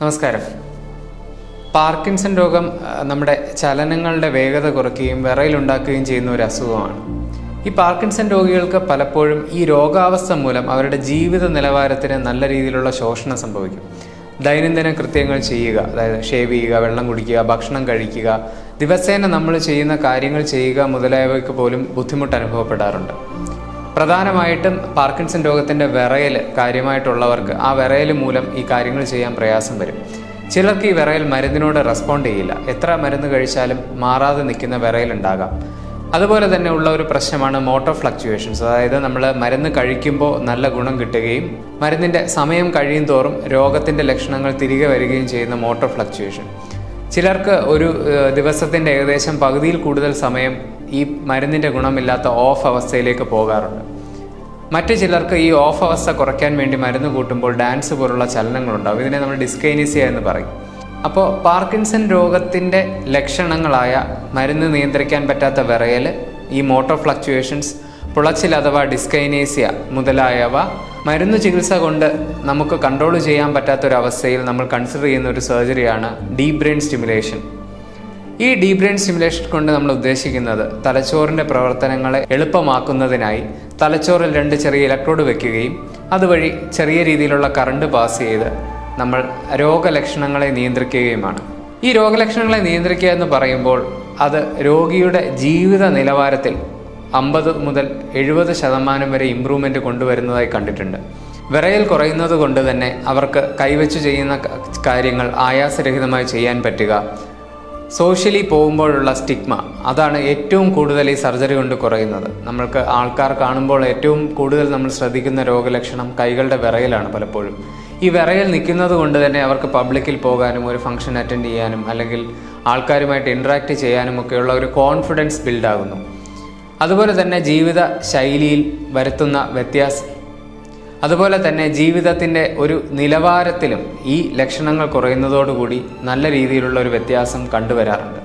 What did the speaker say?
നമസ്കാരം. പാർക്കിൻസൺ രോഗം നമ്മുടെ ചലനങ്ങളുടെ വേഗത കുറയ്ക്കുകയും വിറയിലുണ്ടാക്കുകയും ചെയ്യുന്ന ഒരു അസുഖമാണ്. ഈ പാർക്കിൻസൺ രോഗികൾക്ക് പലപ്പോഴും ഈ രോഗാവസ്ഥ മൂലം അവരുടെ ജീവിത നിലവാരത്തിന് നല്ല രീതിയിലുള്ള ശോഷണം സംഭവിക്കും. ദൈനംദിന കൃത്യങ്ങൾ ചെയ്യുക അതായത് ഷേവ് ചെയ്യുക വെള്ളം കുടിക്കുക ഭക്ഷണം കഴിക്കുക ദിവസേന നമ്മൾ ചെയ്യുന്ന കാര്യങ്ങൾ ചെയ്യുക മുതലായവയ്ക്ക് പോലും ബുദ്ധിമുട്ട് അനുഭവപ്പെടാറുണ്ട്. പ്രധാനമായിട്ടും പാർക്കിൻസൺ രോഗത്തിന്റെ വിറയൽ കാര്യമായിട്ടുള്ളവർക്ക് ആ വിറയൽ മൂലം ഈ കാര്യങ്ങൾ ചെയ്യാൻ പ്രയാസം വരും. ചിലർക്ക് ഈ വിറയൽ മരുന്നിനോട് റെസ്പോണ്ട് ചെയ്യില്ല. എത്ര മരുന്ന് കഴിച്ചാലും മാറാതെ നിൽക്കുന്ന വിറയൽ ഉണ്ടാകാം. അതുപോലെ തന്നെ ഉള്ള ഒരു പ്രശ്നമാണ് മോട്ടോർ ഫ്ലക്ച്വേഷൻസ്. അതായത് നമ്മൾ മരുന്ന് കഴിക്കുമ്പോൾ നല്ല ഗുണം കിട്ടുകയും മരുന്നിന്റെ സമയം കഴിയും തോറും രോഗത്തിന്റെ ലക്ഷണങ്ങൾ തിരികെ വരികയും ചെയ്യുന്ന മോട്ടോർ ഫ്ലക്ച്വേഷൻ. ചിലർക്ക് ഒരു ദിവസത്തിന്റെ ഏകദേശം പകുതിയിൽ കൂടുതൽ സമയം ഈ മരുന്നിന്റെ ഗുണമില്ലാത്ത ഓഫ് അവസ്ഥയിലേക്ക് പോകാറുണ്ട്. മറ്റു ചിലർക്ക് ഈ ഓഫ് അവസ്ഥ കുറയ്ക്കാൻ വേണ്ടി മരുന്ന് കൂട്ടുമ്പോൾ ഡാൻസ് പോലുള്ള ചലനങ്ങളുണ്ടാവും. ഇതിനെ നമ്മൾ ഡിസ്കൈനീസിയ എന്ന് പറയും. അപ്പോൾ പാർക്കിൻസൺ രോഗത്തിന്റെ ലക്ഷണങ്ങളായ മരുന്ന് നിയന്ത്രിക്കാൻ പറ്റാത്ത വിറയൽ ഈ മോട്ടോ ഫ്ലക്ച്വേഷൻസ് പുളച്ചിൽ അഥവാ ഡിസ്കൈനേസിയ മുതലായവ മരുന്ന് ചികിത്സ കൊണ്ട് നമുക്ക് കൺട്രോൾ ചെയ്യാൻ പറ്റാത്തൊരവസ്ഥയിൽ നമ്മൾ കൺസിഡർ ചെയ്യുന്ന ഒരു സർജറിയാണ് ഡീപ് ബ്രെയിൻ സ്റ്റിമുലേഷൻ. ഈ ഡീപ് ബ്രെയിൻ സിമുലേഷൻ കൊണ്ട് നമ്മൾ ഉദ്ദേശിക്കുന്നത് തലച്ചോറിന്റെ പ്രവർത്തനങ്ങളെ എളുപ്പമാക്കുന്നതിനായി തലച്ചോറിൽ രണ്ട് ചെറിയ ഇലക്ട്രോഡ് വെക്കുകയും അതുവഴി ചെറിയ രീതിയിലുള്ള കറണ്ട് പാസ് ചെയ്ത് നമ്മൾ രോഗലക്ഷണങ്ങളെ നിയന്ത്രിക്കുകയുമാണ്. ഈ രോഗലക്ഷണങ്ങളെ നിയന്ത്രിക്കുക എന്ന് പറയുമ്പോൾ അത് രോഗിയുടെ ജീവിത നിലവാരത്തിൽ അമ്പത് മുതൽ എഴുപത് ശതമാനം വരെ ഇമ്പ്രൂവ്മെന്റ് കൊണ്ടുവരുന്നതായി കണ്ടിട്ടുണ്ട്. വിറയൽ കുറയുന്നത് കൊണ്ട് തന്നെ അവർക്ക് കൈവച്ചു ചെയ്യുന്ന കാര്യങ്ങൾ ആയാസരഹിതമായി ചെയ്യാൻ പറ്റുക. സോഷ്യലി പോകുമ്പോഴുള്ള സ്റ്റിഗ്മ അതാണ് ഏറ്റവും കൂടുതൽ ഈ സർജറി കൊണ്ട് കുറയുന്നത്. നമ്മൾക്ക് ആൾക്കാർ കാണുമ്പോൾ ഏറ്റവും കൂടുതൽ നമ്മൾ ശ്രദ്ധിക്കുന്ന രോഗലക്ഷണം കൈകളുടെ വിറയലാണ് പലപ്പോഴും. ഈ വിറയൽ നിൽക്കുന്നത് കൊണ്ട് തന്നെ അവർക്ക് പബ്ലിക്കിൽ പോകാനും ഒരു ഫംഗ്ഷൻ അറ്റൻഡ് ചെയ്യാനും അല്ലെങ്കിൽ ആൾക്കാരുമായിട്ട് ഇൻട്രാക്ട് ചെയ്യാനും ഒക്കെയുള്ള ഒരു കോൺഫിഡൻസ് ബിൽഡാകുന്നു അതുപോലെ തന്നെ ജീവിത ശൈലിയിൽ വരുത്തുന്ന വ്യത്യാസം അതുപോലെ തന്നെ ജീവിതത്തിന്റെ ഒരു നിലവാരത്തിലും ഈ ലക്ഷണങ്ങൾ കുറയുന്നതോടുകൂടി നല്ല രീതിയിലുള്ള ഒരു വ്യത്യാസം കണ്ടുവരാറുണ്ട്.